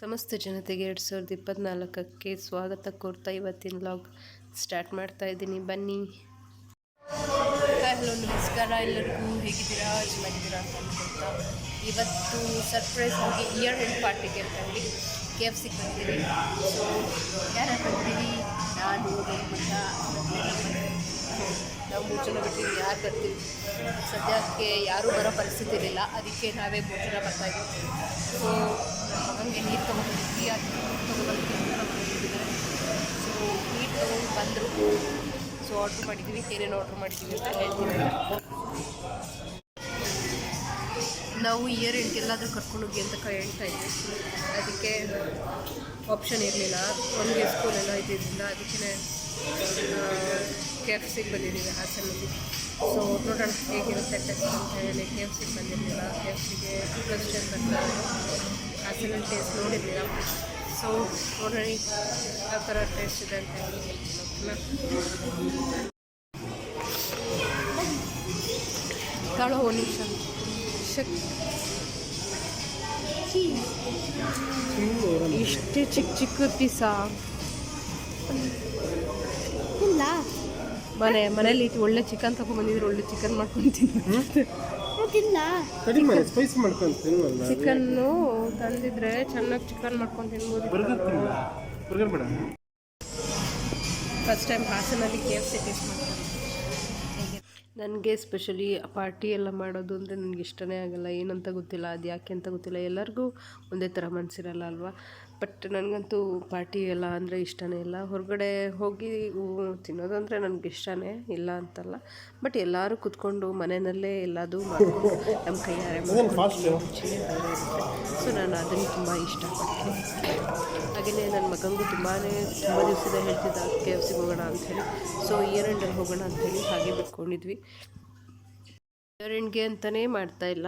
ಸಮಸ್ತ ಜನತೆಗೆ ಎರಡು ಸಾವಿರದ ಇಪ್ಪತ್ತ್ನಾಲ್ಕಕ್ಕೆ ಸ್ವಾಗತ ಕೋರ್ತಾ ಇವತ್ತಿನ ಲಾಗ್ ಸ್ಟಾರ್ಟ್ ಮಾಡ್ತಾ ಇದ್ದೀನಿ. ಬನ್ನಿ. ಹಲೋ, ನಮಸ್ಕಾರ. ಎಲ್ಲರಿಗೂ ಹೇಗಿದ್ದೀರಾ? ಚೆನ್ನಾಗಿದ್ದೀರಾ ಅಂತ ಅನ್ಕೊಳ್ತಾ. ಇವತ್ತು ಸರ್ಪ್ರೈಸ್ ಆಗಿ ಇಯರ್ ಎಂಡ್ ಪಾರ್ಟಿಗೆ ಅಂತಂದು ಕೆ ಎಫ್ ಸಿಗೆ ಬಂದಿದ್ದೀವಿ ಸೊ ಯಾರು ಬರ್ತೀವಿ ನಾನು ನಾವು ಜನ ಬಿಟ್ಟಿವಿ ಯಾರು ಬರ್ತೀವಿ? ಸದ್ಯಕ್ಕೆ ಯಾರೂ ಬರೋ ಪರಿಸ್ಥಿತಿ ಇರಲಿಲ್ಲ. ಅದಕ್ಕೆ ನಾವೇ ಜನ ಬರ್ತಾ ಇದ್ದೀವಿ ಸೊ ಹಂಗೆ ನೀರು ತೊಗೊಂಡಿದ್ವಿ ಅದು ಸೊ ನೀರು ತೊಗೊಂಡು ಬಂದರು. ಸೊ ಆರ್ಡ್ರ್ ಮಾಡಿದ್ದೀವಿ ಏನೇನು ಆರ್ಡ್ರ್ ಮಾಡಿದ್ದೀವಿ ಅಂತ ಹೇಳ್ತೀನಿ. ನಾವು ಇಯರ್ ಎಂಡ್ ಎಲ್ಲಾದರೂ ಕರ್ಕೊಂಡೋಗಿ ಅಂತ ಹೇಳ್ತಾ ಇದ್ವಿ. ಅದಕ್ಕೆ ಆಪ್ಷನ್ ಇರಲಿಲ್ಲ. ಒಂದು ಸ್ಕೂಲೆಲ್ಲ ಇದ್ದಿದ್ದರಿಂದ ಅದಕ್ಕೆ ಕೆ ಎಫ್ ಸಿಗೆ ಬಂದಿದ್ದೀವಿ ಹಾಸನಲ್ಲಿ ಸೊ ನೋಡೋಣ ಹೇಗಿರುತ್ತೆ ಟೆಸ್ಟ್ ಅಂತ ಹೇಳಿ ಕೆ ಎಫ್ ಸಿಗೆ ಬಂದಿರಲಿಲ್ಲ ಕೆ ಎಫ್ ಸಿಗೆ ಟೈಮ್ ಬರ್ತಾ ಹಾಸನಲ್ಲಿ ಟೇಸ್ಟ್ ನೋಡಿರಲಿಲ್ಲ ಸೊ ನೋಡೋಣ ಯಾವ ಥರ ಟೇಸ್ಟ್ ಇದೆ ಅಂತ ಹೇಳಿ ತಾಳೋ ಒಂದು ನಿಮಿಷ. ಶಕ್. ಇಷ್ಟೇ ಚಿಕ್ಕ ಚಿಕ್ಕ ಪೀಸಾ? ಮನೆ ಮನೇಲಿ ಒಳ್ಳೆ ಚಿಕನ್ ತಗೊಂಡ್ಬಂದಿದ್ರೆ ಒಳ್ಳೆ ಚಿಕನ್ ಮಾಡ್ಕೊಂಡು ಸ್ಪೈಸಿ ತಿನ್ವಲ್ಲ ಚಿಕನ್ನು ತಂದಿದ್ರೆ ಚೆನ್ನಾಗಿ ಚಿಕನ್ ಮಾಡ್ಕೊಂಡು ತಿನ್ಬೋದು. ಬರ್ಗರ್ ಬೇಡ. ಫಸ್ಟ್ ಟೈಮ್ ಹಾಸನಲ್ಲಿ ಕೆ ಎಫ್ ಸಿ ಟೇಸ್ಟ್ ಮಾಡ್ತಾರೆ ನನಗೆ ಸ್ಪೆಷಲಿ ಪಾರ್ಟಿ ಎಲ್ಲ ಮಾಡೋದು ಅಂದರೆ ನನಗೆ ಇಷ್ಟನೇ ಆಗಲ್ಲ. ಏನಂತ ಗೊತ್ತಿಲ್ಲ ಅದು ಯಾಕೆ ಅಂತ ಗೊತ್ತಿಲ್ಲ. ಎಲ್ಲರಿಗೂ ಒಂದೇ ಥರ ಮನಸ್ಸಿರಲ್ಲ ಅಲ್ವಾ? ಬಟ್ ನನಗಂತೂ ಪಾರ್ಟಿ ಎಲ್ಲ ಅಂದರೆ ಇಷ್ಟನೇ ಇಲ್ಲ. ಹೊರಗಡೆ ಹೋಗಿ ತಿನ್ನೋದಂದರೆ ತಿನ್ನೋದು ಅಂದರೆ ನನಗೆ ಇಷ್ಟನೇ ಇಲ್ಲ ಅಂತಲ್ಲ. ಬಟ್ ಎಲ್ಲರೂ ಕುತ್ಕೊಂಡು ಮನೆಯಲ್ಲೇ ಎಲ್ಲದೂ ಮಾಡಿಕೊಂಡು ನಮ್ಮ ಕೈಯಾರೆ ಸೊ ನಾನು ಅದನ್ನು ತುಂಬ ಇಷ್ಟಪಡ್ತೀನಿ. ಹಾಗೆಯೇ ನನ್ನ ಮಗನಿಗೂ ತುಂಬಾ ತುಂಬ ದಿವಸದ ಹೇಳ್ತಿದ್ದ ಕೆ ಎಫ್ ಸಿಗೆ ಹೋಗೋಣ ಅಂಥೇಳಿ ಸೊ ಇಯರ್ ಎಂಡಲ್ಲಿ ಹೋಗೋಣ ಅಂಥೇಳಿ ಹಾಗೆ ಬಿಟ್ಕೊಂಡಿದ್ವಿ. ಇಯರ್ ಎಂಡ್ಗೆ ಅಂತಲೇ ಮಾಡ್ತಾ ಇಲ್ಲ.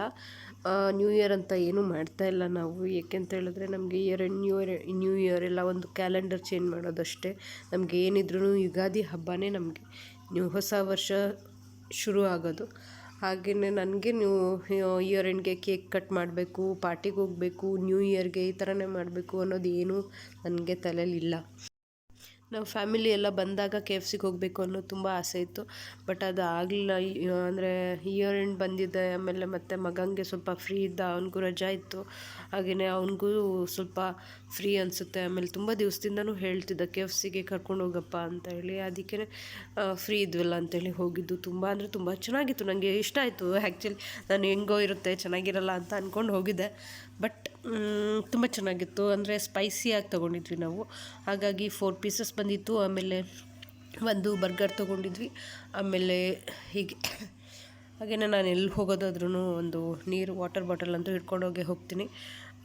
ನ್ಯೂ ಇಯರ್ ಅಂತ ಏನೂ ಮಾಡ್ತಾ ಇಲ್ಲ ನಾವು. ಏಕೆಂತ ಹೇಳಿದ್ರೆ ನಮಗೆ year end new year new year ಎಲ್ಲ ಒಂದು ಕ್ಯಾಲೆಂಡರ್ ಚೇಂಜ್ ಮಾಡೋದಷ್ಟೇ. ನಮಗೆ ಏನಿದ್ರೂ ಯುಗಾದಿ ಹಬ್ಬನೇ ನಮಗೆ ನ್ಯೂ ಹೊಸ ವರ್ಷ ಶುರು ಆಗೋದು. ಹಾಗೆಯೇ ನನಗೆ ನೀವು ಇಯರ್ ಎಂಡ್ಗೆ ಕೇಕ್ ಕಟ್ ಮಾಡಬೇಕು ಪಾರ್ಟಿಗೆ ಹೋಗಬೇಕು ನ್ಯೂ ಇಯರ್ಗೆ ಈ ಥರನೇ ಮಾಡಬೇಕು ಅನ್ನೋದು ಏನೂ ನನಗೆ ತಲೆಯಲ್ಲಿಲ್ಲ ನಾವು ಫ್ಯಾಮಿಲಿ ಎಲ್ಲ ಬಂದಾಗ ಕೆ ಎಫ್ ಸಿಗೆ ಹೋಗಬೇಕು ಅನ್ನೋದು ತುಂಬ ಆಸೆ ಇತ್ತು. ಬಟ್ ಅದು ಆಗಲಿಲ್ಲ. ಅಂದರೆ ಇಯರ್ ಎಂಡ್ ಬಂದಿದ್ದೆ ಆಮೇಲೆ ಮತ್ತು ಮಗನಿಗೆ ಸ್ವಲ್ಪ ಫ್ರೀ ಇದ್ದ, ಅವನಿಗೂ ರಜಾ ಇತ್ತು. ಹಾಗೆಯೇ ಅವನಿಗೂ ಸ್ವಲ್ಪ ಫ್ರೀ ಅನಿಸುತ್ತೆ. ಆಮೇಲೆ ತುಂಬ ದಿವಸದಿಂದನೂ ಹೇಳ್ತಿದ್ದ, ಕೆ ಎಫ್ ಸಿಗೆ ಕರ್ಕೊಂಡು ಹೋಗಪ್ಪ ಅಂತ ಹೇಳಿ. ಅದಕ್ಕೆ ಫ್ರೀ ಇದ್ವಲ್ಲ ಅಂತೇಳಿ ಹೋಗಿದ್ದು. ತುಂಬ ಅಂದರೆ ತುಂಬ ಚೆನ್ನಾಗಿತ್ತು. ನನಗೆ ಇಷ್ಟ ಆಯಿತು. ಆ್ಯಕ್ಚುಲಿ ನಾನು ಹೆಂಗೋ ಇರುತ್ತೆ, ಚೆನ್ನಾಗಿರಲ್ಲ ಅಂತ ಅಂದ್ಕೊಂಡು ಹೋಗಿದ್ದೆ. ಬಟ್ ತುಂಬ ಚೆನ್ನಾಗಿತ್ತು. ಅಂದರೆ ಸ್ಪೈಸಿಯಾಗಿ ತೊಗೊಂಡಿದ್ವಿ ನಾವು. ಹಾಗಾಗಿ ಫೋರ್ ಪೀಸಸ್ ಬಂದಿತ್ತು. ಆಮೇಲೆ ಒಂದು ಬರ್ಗರ್ ತೊಗೊಂಡಿದ್ವಿ. ಆಮೇಲೆ ಹೀಗೆ ಹಾಗೆಯೇ ನಾನು ಎಲ್ಲಿ ಹೋಗೋದಾದ್ರೂ ಒಂದು ನೀರು ವಾಟರ್ ಬಾಟಲ್ ಅಂತೂ ಹಿಡ್ಕೊಂಡೋಗಿ ಹೋಗ್ತೀನಿ.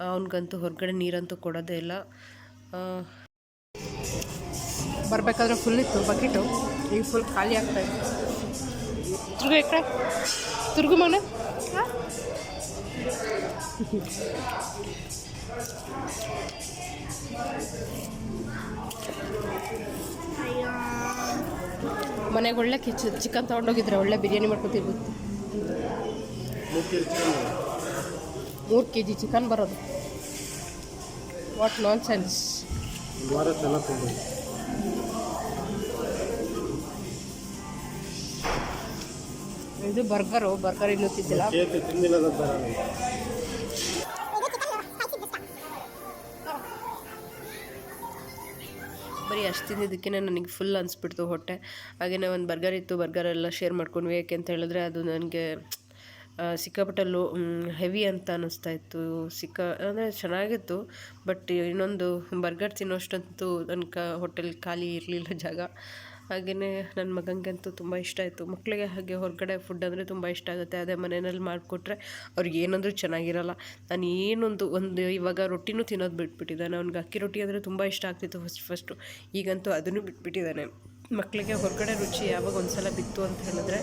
ಅವನಿಗಂತೂ ಹೊರಗಡೆ ನೀರಂತೂ ಕೊಡೋದೇ ಇಲ್ಲ. ಬರಬೇಕಾದ್ರೆ ಫುಲ್ ಇತ್ತು ಬಕೆಟು ಈಗ ಫುಲ್ ಖಾಲಿ ಆಗ್ತಾ ಇತ್ತು ತಿರುಗು ಎಕಡೆ ತಿರುಗು ಮನೆ. ಮನೆಗೆ ಒಳ್ಳೆ ಕಿಚ್ ಚಿಕನ್ ತೊಗೊಂಡೋಗಿದ್ರೆ ಒಳ್ಳೆ ಬಿರಿಯಾನಿ ಮಾಡ್ಕೊತಿರ್ಬೋದು ಮೂರು ಕೆ ಜಿ ಚಿಕನ್ ಬರೋದು. ವಾಟ್ ನಾನ್ ಸೆನ್ಸ್ ಇದು ಬರ್ಗರು ಬರ್ಗರ್ ಇನ್ನೂ ತಿಂದಿಲ್ಲ. ಬರೀ ಅಷ್ಟು ತಿಂದಿದ್ದಕ್ಕೆ ನನಗೆ ಫುಲ್ ಅನಿಸ್ಬಿಡ್ತು ಹೊಟ್ಟೆ. ಹಾಗೆಯೇ ಒಂದು ಬರ್ಗರ್ ಇತ್ತು ಬರ್ಗರ್ ಎಲ್ಲ ಶೇರ್ ಮಾಡ್ಕೊಂಡ್ವಿ. ಯಾಕೆ ಅಂತ ಹೇಳಿದ್ರೆ ಅದು ನನಗೆ ಸಿಕ್ಕಾಪಟ್ಟೆ ಲೋ ಹೆವಿ ಅಂತ ಅನ್ನಿಸ್ತಾ ಇತ್ತು. ಸಿಕ್ಕ, ಅಂದರೆ ಚೆನ್ನಾಗಿತ್ತು ಬಟ್ ಇನ್ನೊಂದು ಬರ್ಗರ್ ತಿನ್ನೋಷ್ಟಂತೂ ನನ್ನ ಕ ಹೋಟೆಲ್ ಖಾಲಿ ಇರಲಿಲ್ಲ ಜಾಗ. ಹಾಗೆಯೇ ನನ್ನ ಮಗನಿಗಂತೂ ತುಂಬ ಇಷ್ಟ ಆಯಿತು. ಮಕ್ಕಳಿಗೆ ಹಾಗೆ ಹೊರಗಡೆ ಫುಡ್ ಅಂದರೆ ತುಂಬ ಇಷ್ಟ ಆಗುತ್ತೆ. ಅದೇ ಮನೆಯಲ್ಲಿ ಮಾಡಿಕೊಟ್ರೆ ಅವ್ರಿಗೆ ಏನಂದ್ರೂ ಚೆನ್ನಾಗಿರಲ್ಲ. ನಾನು ಏನೊಂದು ಒಂದು ಇವಾಗ ರೊಟ್ಟಿನೂ ತಿನ್ನೋದು ಬಿಟ್ಬಿಟ್ಟಿದ್ದಾನೆ. ಅವ್ನಿಗೆ ಅಕ್ಕಿ ರೊಟ್ಟಿ ಅಂದರೆ ತುಂಬ ಇಷ್ಟ ಆಗ್ತಿತ್ತು ಫಸ್ಟ್ ಫಸ್ಟು ಈಗಂತೂ ಅದನ್ನು ಬಿಟ್ಬಿಟ್ಟಿದ್ದಾನೆ. ಮಕ್ಕಳಿಗೆ ಹೊರಗಡೆ ರುಚಿ ಯಾವಾಗ ಒಂದ್ಸಲ ಬಿತ್ತು ಅಂತ ಹೇಳಿದ್ರೆ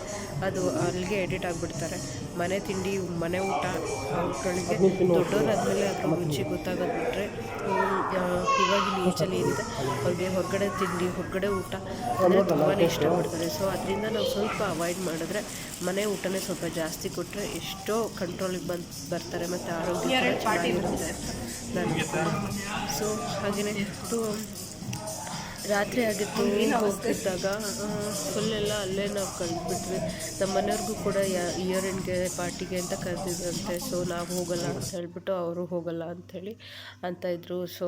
ಅದು ಅಲ್ಲಿಗೆ ಎಡಿಟ್ ಆಗಿಬಿಡ್ತಾರೆ. ಮನೆ ತಿಂಡಿ ಮನೆ ಊಟ ಅವ್ಗಳಿಗೆ ದೊಡ್ಡವರಾದ್ಮೇಲೆ ಅದ್ರ ರುಚಿ ಗೊತ್ತಾಗೋದು ಬಿಟ್ಟರೆ ಇವಾಗಿನ ಏಜಲ್ಲಿ ಏನಿದೆ ಅವ್ರಿಗೆ ಹೊರಗಡೆ ತಿಂಡಿ ಹೊರಗಡೆ ಊಟ ಅಂದರೆ ತುಂಬಾ ಇಷ್ಟಪಡ್ತಾರೆ. ಸೊ ಅದರಿಂದ ನಾವು ಸ್ವಲ್ಪ ಅವಾಯ್ಡ್ ಮಾಡಿದ್ರೆ ಮನೆ ಊಟನೇ ಸ್ವಲ್ಪ ಜಾಸ್ತಿ ಕೊಟ್ಟರೆ ಎಷ್ಟೋ ಕಂಟ್ರೋಲಿಗೆ ಬಂದು ಬರ್ತಾರೆ ಮತ್ತು ಆರೋಗ್ಯ ನಾನು ಸೊ ಹಾಗೆಯೇ ಟು ರಾತ್ರಿ ಆಗಿತ್ತು ಹೋಗ್ತಿದ್ದಾಗ ಫುಲ್ಲೆಲ್ಲ ಅಲ್ಲೇ ನಾವು ಕಳೆದ್ಬಿಟ್ವಿ ನಮ್ಮ ಮನೆಯವ್ರಿಗೂ ಕೂಡ ಇಯರ್ ಎಂಡ್ಗೆ ಪಾರ್ಟಿಗೆ ಅಂತ ಕರೆದಿದ್ರಂತೆ. ಸೊ ನಾವು ಹೋಗಲ್ಲ ಅಂತ ಹೇಳ್ಬಿಟ್ಟು ಅವರು ಹೋಗಲ್ಲ ಅಂಥೇಳಿ ಅಂತ ಇದ್ದರು ಸೊ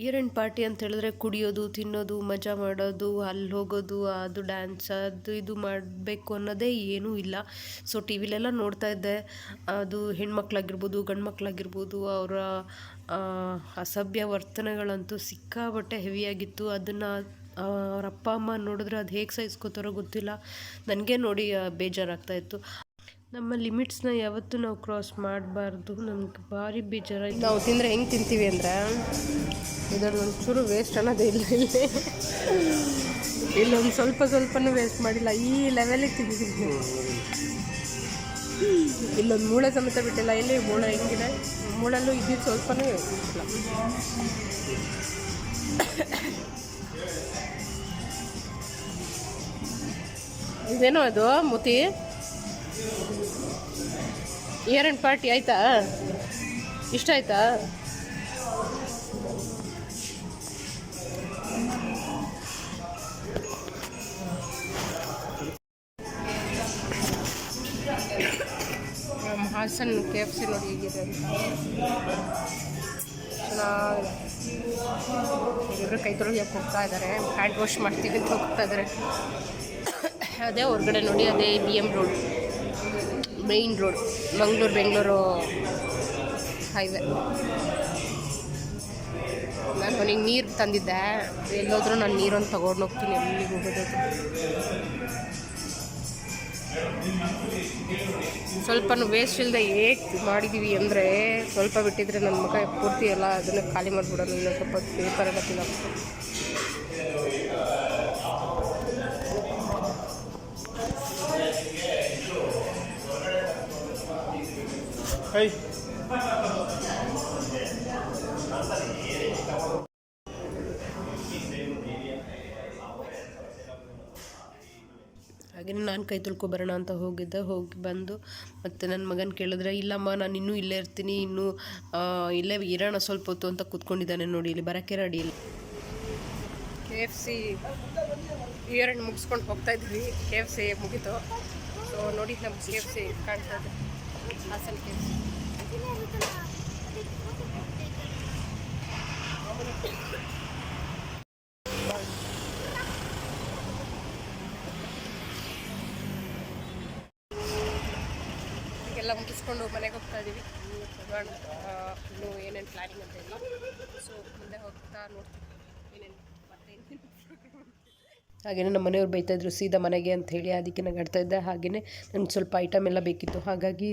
ಇಯರ್ ಎಂಡ್ ಪಾರ್ಟಿ ಅಂತ ಹೇಳಿದ್ರೆ ಕುಡಿಯೋದು, ತಿನ್ನೋದು, ಮಜಾ ಮಾಡೋದು, ಅಲ್ಲಿ ಹೋಗೋದು, ಅದು ಡ್ಯಾನ್ಸ್ ಅದು ಇದು ಮಾಡಬೇಕು ಅನ್ನೋದೇ ಏನೂ ಇಲ್ಲ. ಸೊ ಟಿ ವಿಲೆಲ್ಲ ನೋಡ್ತಾ ಇದ್ದೆ. ಅದು ಹೆಣ್ಮಕ್ಳಾಗಿರ್ಬೋದು ಗಂಡು ಮಕ್ಕಳಾಗಿರ್ಬೋದು ಅವರ ಅಸಭ್ಯ ವರ್ತನೆಗಳಂತೂ ಸಿಕ್ಕಾಬಟ್ಟೆ ಹೆವಿಯಾಗಿತ್ತು ಅದನ್ನು ಅವ್ರ ಅಪ್ಪ, ಅಮ್ಮ ನೋಡಿದ್ರೆ ಅದು ಹೇಗೆ ಸಹಿಸ್ಕೋತಾರೋ ಗೊತ್ತಿಲ್ಲ. ನನಗೆ ನೋಡಿ ಬೇಜಾರಾಗ್ತಾಯಿತ್ತು ನಮ್ಮ ಲಿಮಿಟ್ಸ್ನ ಯಾವತ್ತೂ ನಾವು ಕ್ರಾಸ್ ಮಾಡಬಾರ್ದು. ನಮ್ಗೆ ಭಾರಿ ಬೇಜಾರ ನಾವು ತಿಂದರೆ ಹೆಂಗೆ ತಿಂತೀವಿ ಅಂದರೆ, ಇದರಲ್ಲಿ ಒಂಚೂರು ವೇಸ್ಟ್ ಅನ್ನೋದೇ ಇಲ್ಲ ಇಲ್ಲಿ. ಇಲ್ಲೊಂದು ಸ್ವಲ್ಪ ಸ್ವಲ್ಪನೂ ವೇಸ್ಟ್ ಮಾಡಿಲ್ಲ. ಈ ಲೆವೆಲಿಗೆ ತಿಂದಿದ್ದೀವಿ ಇಲ್ಲೊಂದು ಮೂಳೆ ಸಮೇತ ಬಿಟ್ಟಿಲ್ಲ. ಇಲ್ಲಿ ಮೂಳೆ ಹೆಂಗಿದೆ? ಮೂಳಲ್ಲೂ ಇದ್ದಿದ್ದು ಸ್ವಲ್ಪನೂ ಇಲ್ಲ. ಇದೇನೋ ಅದು, ಮುತಿ? ಇಯರ್ ಅಂಡ್ ಪಾರ್ಟಿ ಆಯ್ತಾ? ಇಷ್ಟ ಆಯ್ತಾ? ನಮ್ಮ ಹಾಸನ್ ಕೆ ಎಫ್ ಸಿ ನೋಡಿ ಹೇಗಿದೆ ಇಬ್ಬರು ಕೈ ತೊಳಿಯಕ್ಕೆ ಹೋಗ್ತಾ ಇದ್ದಾರೆ? ಹ್ಯಾಂಡ್ ವಾಶ್ ಮಾಡ್ತೀವಿ ಅಂತ ಹೋಗ್ತಾ ಇದ್ದಾರೆ. ಅದೇ ಹೊರಗಡೆ ನೋಡಿ, ಅದೇ B M road main road Mangaluru Bengaluru highway ನಾನು ಅವನಿಗೆ ನೀರು ತಂದಿದ್ದೆ. ಎಲ್ಲೋದ್ರೂ ನಾನು ನೀರನ್ನು ತೊಗೊಂಡು ಹೋಗ್ತೀನಿ, ಎಲ್ಲಿಗೆ ಹೋಗೋದು ಸ್ವಲ್ಪ ವೇಸ್ಟ್ ಇಲ್ಲದೆ ಹೇಗೆ ಮಾಡಿದ್ದೀವಿ ಅಂದರೆ ಸ್ವಲ್ಪ ಬಿಟ್ಟಿದ್ರೆ ನನ್ನ ಮಗ ಪೂರ್ತಿ ಎಲ್ಲ ಅದನ್ನು ಖಾಲಿ ಮಾಡಿಬಿಡೋಣ ಸ್ವಲ್ಪ ಪೇಪರ್ ಎಲ್ಲ ತಿನ್ನೋ ಹಾಗೆ ನಾನು ಕೈ ತೊಳ್ಕೊಬರೋಣ ಅಂತ ಹೋಗಿದ್ದೆ. ಹೋಗಿ ಬಂದು ಮತ್ತು ನನ್ನ ಮಗನ ಕೇಳಿದ್ರೆ ಇಲ್ಲಮ್ಮ ನಾನು ಇನ್ನೂ ಇಲ್ಲೇ ಇರ್ತೀನಿ. ಇನ್ನೂ ಇಲ್ಲೇ ಇರೋಣ ಸ್ವಲ್ಪ ಹೊತ್ತು ಅಂತ ಕೂತ್ಕೊಂಡಿದ್ದಾನೆ ನೋಡಿ ಇಲ್ಲಿ ಬರೋಕ್ಕೆ ರೆಡಿ ಇಲ್ಲ. ಕೆ ಎಫ್ ಸಿ ಇಯರ್ ಮುಗಿಸ್ಕೊಂಡು ಹೋಗ್ತಾ ಇದ್ವಿ ಕೆ ಎಫ್ ಸಿ ಮುಗೀತು. ಸೊ ನೋಡಿ ನಮ್ಮ ಕೆ ಎಫ್ ಸಿ ಕಾಣ್ತಾ ಇದೆ. ಹಾಸನ್ ಕೆ ಎಫ್ ಸಿ ಎಲ್ಲ ಮುಗಿಸ್ಕೊಂಡು ಮನೆಗೆ ಹೋಗ್ತಾ ಇದ್ದೀವಿ ಇನ್ನೂ ಏನೇನು ಪ್ಲ್ಯಾನಿಂಗ್ ಅಂತ ಇಲ್ಲ ಸೊ ಮುಂದೆ ಹೋಗ್ತಾ ನೋಡ್ತೀವಿ. ಹಾಗೆಯೇ ನಮ್ಮ ಮನೆಯವ್ರು ಬೈತಾಯಿದ್ರು ಸೀದಾ ಮನೆಗೆ ಅಂತ ಹೇಳಿ ಅದಕ್ಕೆ ನಾನು ಆಡ್ತಾ ಇದ್ದೆ. ಹಾಗೆಯೇ ನಾನು ಸ್ವಲ್ಪ ಐಟಮ್ ಎಲ್ಲ ಬೇಕಿತ್ತು. ಹಾಗಾಗಿ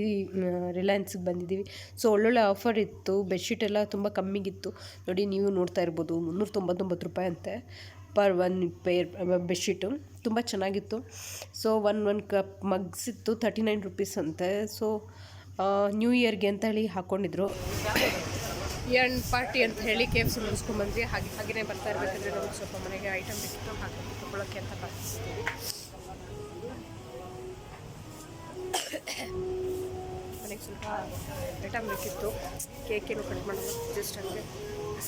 ರಿಲಯನ್ಸ್ಗೆ ಬಂದಿದ್ದೀವಿ. ಸೊ ಒಳ್ಳೊಳ್ಳೆ ಆಫರ್ ಇತ್ತು. ಬೆಡ್ಶೀಟ್ ಎಲ್ಲ ತುಂಬ ಕಮ್ಮಿಗಿತ್ತು. ನೋಡಿ, ನೀವು ನೋಡ್ತಾ ಇರ್ಬೋದು ಮುನ್ನೂರ ತೊಂಬತ್ತೊಂಬತ್ತು ರೂಪಾಯಿ ಅಂತೆ ಪರ್ ಒನ್ ಪೇರ್ ಬೆಡ್ಶೀಟು ತುಂಬ ಚೆನ್ನಾಗಿತ್ತು. So one one cup mugs ಇತ್ತು ತರ್ಟಿ ನೈನ್ ರುಪೀಸ್ ಅಂತೆ ಸೊ ನ್ಯೂ ಇಯರ್ಗೆ ಅಂತ ಹೇಳಿ ಹಾಕ್ಕೊಂಡಿದ್ರು ಇಯರ್ ಪಾರ್ಟಿ ಅಂತ ಹೇಳಿ ಕೆ ಎಫ್ ಸಿ ಮುಗಿಸ್ಕೊಂಡ್ಬಂದ್ವಿ ಹಾಗೆ ಹಾಗೆಯೇ ಬರ್ತಾ ಇರಬೇಕಂದ್ರೆ ನಮಗೆ ಸ್ವಲ್ಪ ಮನೆಗೆ ಐಟಮ್ ಬೇಕಿತ್ತು, ಹಾಗೆ ತೊಗೊಳಕ್ಕೆ ಅಂತ ಬರ್ತಿದ್ದೀವಿ ಮನೆಗೆ ಸ್ವಲ್ಪ ಐಟಮ್ ಬೇಕಿತ್ತು. ಕೇಕ್ ಏನು ಕಟ್ ಮಾಡೋದು ಜಸ್ಟ್ ಅಂದರೆ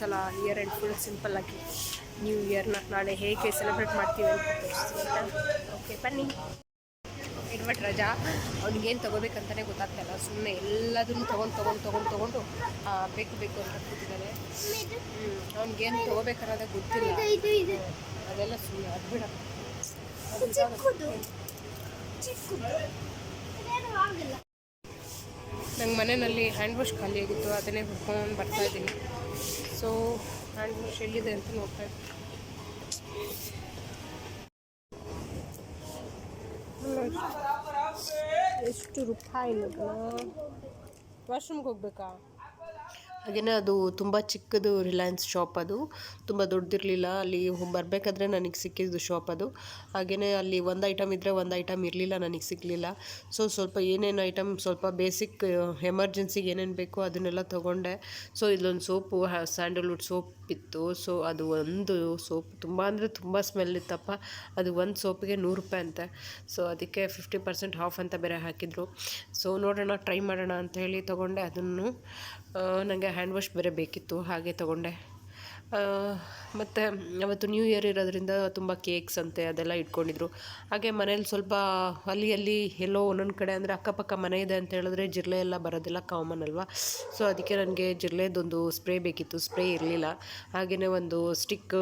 ಸಲ ಇಯರ್ ಎಂಡ್ ಫುಲ್ ಸಿಂಪಲ್ ಆಗಿ ನ್ಯೂ ಇಯರ್ನ ನಾಳೆ ಹೇಗೆ ಸೆಲೆಬ್ರೇಟ್ ಮಾಡ್ತೀವಿ ಅಂತ ಓಕೆ ಬನ್ನಿ. ಇಡ್ವಟ್ ರಜಾ ಅವ್ನಿಗೇನು ತೊಗೋಬೇಕಂತಲೇ ಗೊತ್ತಾಗ್ತಾಯಿಲ್ಲ ಸುಮ್ಮನೆ ಎಲ್ಲದನ್ನು ತೊಗೊಂಡು ತೊಗೊಂಡು ತೊಗೊಂಡು ತೊಗೊಂಡು ಬೇಕು ಬೇಕು ಅಂತ ಕೂತಿದ್ದಾನೆ. ಅವ್ನಿಗೇನು ತೊಗೋಬೇಕನ್ನೋದೇ ಗೊತ್ತಿಲ್ಲ. ಅದೆಲ್ಲ ಸುಮ್ಮನೆ ಅದು ಬಿಡ. ನಂಗೆ ಮನೆಯಲ್ಲಿ ಹ್ಯಾಂಡ್ ವಾಶ್ ಖಾಲಿ ಆಗಿತ್ತು ಅದನ್ನೇ ಹುಡ್ಕೊಂಡು ಬರ್ತಾ ಇದ್ದೀನಿ. ಸೊ ಹ್ಯಾಂಡ್ ವಾಶ್ ಎಲ್ಲಿದೆ ಅಂತ ನೋಡ್ತಾ ಇದ್ದೀನಿ ಎಷ್ಟು ರೂಪಾಯಿ ವಾಶ್ರೂಮ್ಗೆ ಹೋಗ್ಬೇಕಾ? ಹಾಗೆಯೇ ಅದು ತುಂಬ ಚಿಕ್ಕದು ರಿಲಯನ್ಸ್ ಶಾಪ್ ಅದು. ತುಂಬ ದೊಡ್ಡದಿರಲಿಲ್ಲ ಅಲ್ಲಿ ಬರಬೇಕಾದ್ರೆ ನನಗೆ ಸಿಕ್ಕಿದ್ದು ಶಾಪ್ ಅದು. ಹಾಗೆಯೇ ಅಲ್ಲಿ ಒಂದು ಐಟಮ್ ಇದ್ದರೆ ಒಂದು ಐಟಮ್ ಇರಲಿಲ್ಲ, ನನಗೆ ಸಿಗಲಿಲ್ಲ ಸೊ, ಸ್ವಲ್ಪ ಏನೇನು ಐಟಮ್ ಸ್ವಲ್ಪ ಬೇಸಿಕ್, ಎಮರ್ಜೆನ್ಸಿಗೆ ಏನೇನು ಬೇಕೋ ಅದನ್ನೆಲ್ಲ ತೊಗೊಂಡೆ. ಸೊ, ಇಲ್ಲೊಂದು ಸೋಪು ಸ್ಯಾಂಡಲ್ವುಡ್ ಸೋಪ್ ಇತ್ತು ಸೊ, ಅದು ಒಂದು ಸೋಪ್ ತುಂಬ ಅಂದರೆ ತುಂಬ ಸ್ಮೆಲ್ ಇತ್ತಪ್ಪ. ಅದು ಒಂದು ಸೋಪಿಗೆ ನೂರು ರೂಪಾಯಿ ಅಂತೆ. ಸೊ, ಅದಕ್ಕೆ ಫಿಫ್ಟಿ ಪರ್ಸೆಂಟ್ ಹಾಫ್ ಅಂತ ಬೇರೆ ಹಾಕಿದರು. ಸೊ, ನೋಡೋಣ ಟ್ರೈ ಮಾಡೋಣ ಅಂತ ಹೇಳಿ ತೊಗೊಂಡೆ. ಅದನ್ನು ನನಗೆ ಹ್ಯಾಂಡ್ ವಾಶ್ ಬೇರೆ ಬೇಕಿತ್ತು. ಹಾಗೆ ತೊಗೊಂಡೆ. ಮತ್ತು ಅವತ್ತು ನ್ಯೂ ಇಯರ್ ಇರೋದ್ರಿಂದ ತುಂಬ ಕೇಕ್ಸ್ ಅಂತೆ ಅದೆಲ್ಲ ಇಟ್ಕೊಂಡಿದ್ರು. ಹಾಗೆ ಮನೇಲಿ ಸ್ವಲ್ಪ ಅಲ್ಲಿ ಅಲ್ಲಿ ಎಲ್ಲೋ ಒಂದೊಂದು ಕಡೆ ಅಂದರೆ ಅಕ್ಕಪಕ್ಕ ಮನೆ ಇದೆ ಅಂತ ಹೇಳಿದ್ರೆ ಜಿರಳೆ ಎಲ್ಲ ಬರೋದೆಲ್ಲ ಕಾಮನ್ ಅಲ್ವಾ? ಸೊ ಅದಕ್ಕೆ ನನಗೆ ಜಿರಳೆದೊಂದು ಸ್ಪ್ರೇ ಬೇಕಿತ್ತು. ಸ್ಪ್ರೇ ಇರಲಿಲ್ಲ. ಹಾಗೆಯೇ ಒಂದು ಸ್ಟಿಕ್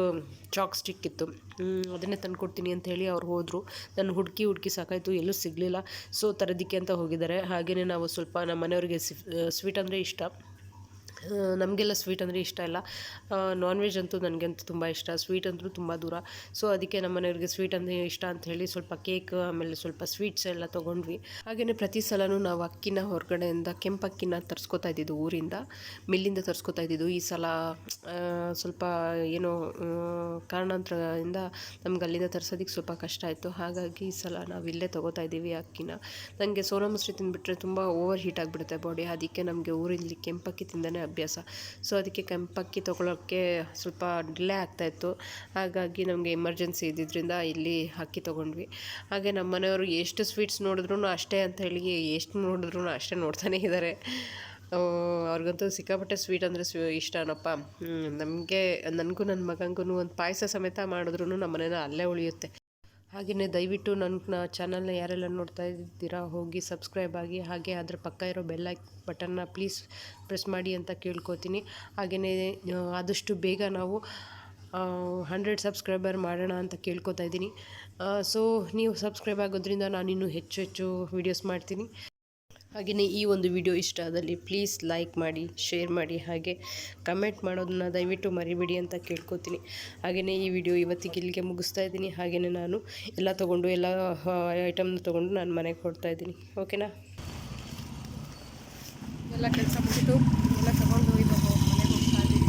ಚಾಕ್ ಸ್ಟಿಕ್ ಇತ್ತು. ಅದನ್ನೇ ಅದನ್ನೇ ತಂದ್ಕೊಡ್ತೀನಿ ಅಂತ ಹೇಳಿ ಅವ್ರು ಹೋದರು. ನಾನು ಹುಡುಕಿ ಹುಡುಕಿ ಸಾಕಾಯಿತು. ಎಲ್ಲೂ ಸಿಗಲಿಲ್ಲ. ಸೊ ತರೋದಿಕ್ಕೆ ಅಂತ ಹೋಗಿದ್ದಾರೆ. ಹಾಗೆಯೇ ನಾವು ಸ್ವಲ್ಪ ನಮ್ಮ ಮನೆಯವ್ರಿಗೆ ಸ್ವೀಟ್ ಅಂದರೆ ಇಷ್ಟ. ನಮಗೆಲ್ಲ ಸ್ವೀಟ್ ಅಂದರೆ ಇಷ್ಟ ಇಲ್ಲ. ನಾನ್ ವೆಜ್ ಅಂತೂ ನನಗಂತೂ ತುಂಬ ಇಷ್ಟ. ಸ್ವೀಟ್ ಅಂತೂ ತುಂಬ ದೂರ. ಸೊ ಅದಕ್ಕೆ ನಮ್ಮ ಮನೆಯವ್ರಿಗೆ ಸ್ವೀಟ್ ಅಂದರೆ ಇಷ್ಟ ಅಂತ ಹೇಳಿ ಸ್ವಲ್ಪ ಕೇಕ್, ಆಮೇಲೆ ಸ್ವಲ್ಪ ಸ್ವೀಟ್ಸ್ ಎಲ್ಲ ತೊಗೊಂಡ್ವಿ. ಹಾಗೆಯೇ ಪ್ರತಿ ಸಲನೂ ನಾವು ಅಕ್ಕಿನ ಹೊರಗಡೆಯಿಂದ, ಕೆಂಪಕ್ಕಿನ ತರಿಸ್ಕೊತಾ ಇದ್ದಿದ್ದು ಊರಿಂದ, ಮಿಲ್ಲಿಂದ ತರಿಸ್ಕೊತಾ ಇದ್ದಿದ್ದು. ಈ ಸಲ ಸ್ವಲ್ಪ ಏನೋ ಕಾರಣಾಂತರದಿಂದ ನಮ್ಗೆ ಅಲ್ಲಿಂದ ತರ್ಸೋದಕ್ಕೆ ಸ್ವಲ್ಪ ಕಷ್ಟ ಆಯಿತು. ಹಾಗಾಗಿ ಈ ಸಲ ನಾವು ಇಲ್ಲೇ ತೊಗೋತಾ ಇದ್ದೀವಿ ಅಕ್ಕಿನ. ನನಗೆ ಸೋನಾ ಮಸೂರಿ ತಿಂದುಬಿಟ್ರೆ ತುಂಬ ಓವರ್ ಹೀಟ್ ಆಗಿಬಿಡುತ್ತೆ ಬಾಡಿ ಅದಕ್ಕೆ ನಮಗೆ ಊರಲ್ಲಿ ಕೆಂಪಕ್ಕಿ ತಿಂದೇ ಅಭ್ಯಾಸ ಸೊ ಅದಕ್ಕೆ ಕೆಂಪಕ್ಕಿ ತೊಗೊಳೋಕ್ಕೆ ಸ್ವಲ್ಪ ಡಿಲೇ ಆಗ್ತಾಯಿತ್ತು ಹಾಗಾಗಿ ನಮಗೆ ಎಮರ್ಜೆನ್ಸಿ ಇದ್ದಿದ್ದರಿಂದ ಇಲ್ಲಿ ಅಕ್ಕಿ ತೊಗೊಂಡ್ವಿ. ಹಾಗೆ ನಮ್ಮ ಮನೆಯವರು ಎಷ್ಟು ಸ್ವೀಟ್ಸ್ ನೋಡಿದ್ರೂ ಅಷ್ಟೇ ಅಂತ ಹೇಳಿ ಎಷ್ಟು ನೋಡಿದ್ರೂ ಅಷ್ಟೇ ನೋಡ್ತಾನೆ ಇದ್ದಾರೆ ಅವ್ರಿಗಂತೂ ಸಿಕ್ಕಾಪಟ್ಟೆ ಸ್ವೀಟ್ ಅಂದರೆ ಸ್ವೀ ಇಷ್ಟನಪ್ಪ ನಮಗೆ, ನನಗೂ ನನ್ನ ಮಗಂಗೂ ಒಂದು ಪಾಯಸ ಸಮೇತ ಮಾಡಿದ್ರೂ ನಮ್ಮ ಮನೇನ ಅಲ್ಲೇ ಉಳಿಯುತ್ತೆ. ಹಾಗೆಯೇ ದಯವಿಟ್ಟು ನನ್ನ ಚಾನಲ್ನ ಯಾರೆಲ್ಲ ನೋಡ್ತಾ ಇದ್ದೀರಾ, ಹೋಗಿ ಸಬ್ಸ್ಕ್ರೈಬ್ ಆಗಿ, ಹಾಗೆ ಅದ್ರ ಪಕ್ಕ ಇರೋ ಬೆಲ್ಲ ಬಟನ್ನ ಪ್ಲೀಸ್ ಪ್ರೆಸ್ ಮಾಡಿ ಅಂತ ಕೇಳ್ಕೊತೀನಿ. ಹಾಗೆಯೇ ಆದಷ್ಟು ಬೇಗ ನಾವು ಹಂಡ್ರೆಡ್ ಸಬ್ಸ್ಕ್ರೈಬರ್ ಮಾಡೋಣ ಅಂತ ಕೇಳ್ಕೊತಾ ಇದ್ದೀನಿ. ಸೊ ನೀವು ಸಬ್ಸ್ಕ್ರೈಬ್ ಆಗೋದ್ರಿಂದ ನಾನು ಇನ್ನೂ ಹೆಚ್ಚು ಹೆಚ್ಚು ವೀಡಿಯೋಸ್ ಮಾಡ್ತೀನಿ. ಹಾಗೆಯೇ ಈ ಒಂದು ವಿಡಿಯೋ ಇಷ್ಟ ಆದಲ್ಲಿ ಪ್ಲೀಸ್ ಲೈಕ್ ಮಾಡಿ ಶೇರ್ ಮಾಡಿ ಹಾಗೆ ಕಮೆಂಟ್ ಮಾಡೋದನ್ನ ದಯವಿಟ್ಟು ಮರಿಬೇಡಿ ಅಂತ ಕೇಳ್ಕೊತೀನಿ. ಹಾಗೆಯೇ ಈ ವಿಡಿಯೋ ಇವತ್ತಿಗೆ ಇಲ್ಲಿಗೆ ಮುಗಿಸ್ತಾ ಇದ್ದೀನಿ. ಹಾಗೆಯೇ ನಾನು ಎಲ್ಲ ತೊಗೊಂಡು ಎಲ್ಲ ಐಟಮ್ನ ತೊಗೊಂಡು ನಾನು ಮನೆಗೆ ಕೊಡ್ತಾ ಇದ್ದೀನಿ. ಓಕೆನಾ ಎಲ್ಲ ಕೆಲಸ ಮುಗಿತು. ಎಲ್ಲ ತೊಗೊಂಡು ಹೋಗಿ ಮನೆಗೆ ಹೋಗ್ತಾ ಇದ್ದೀನಿ.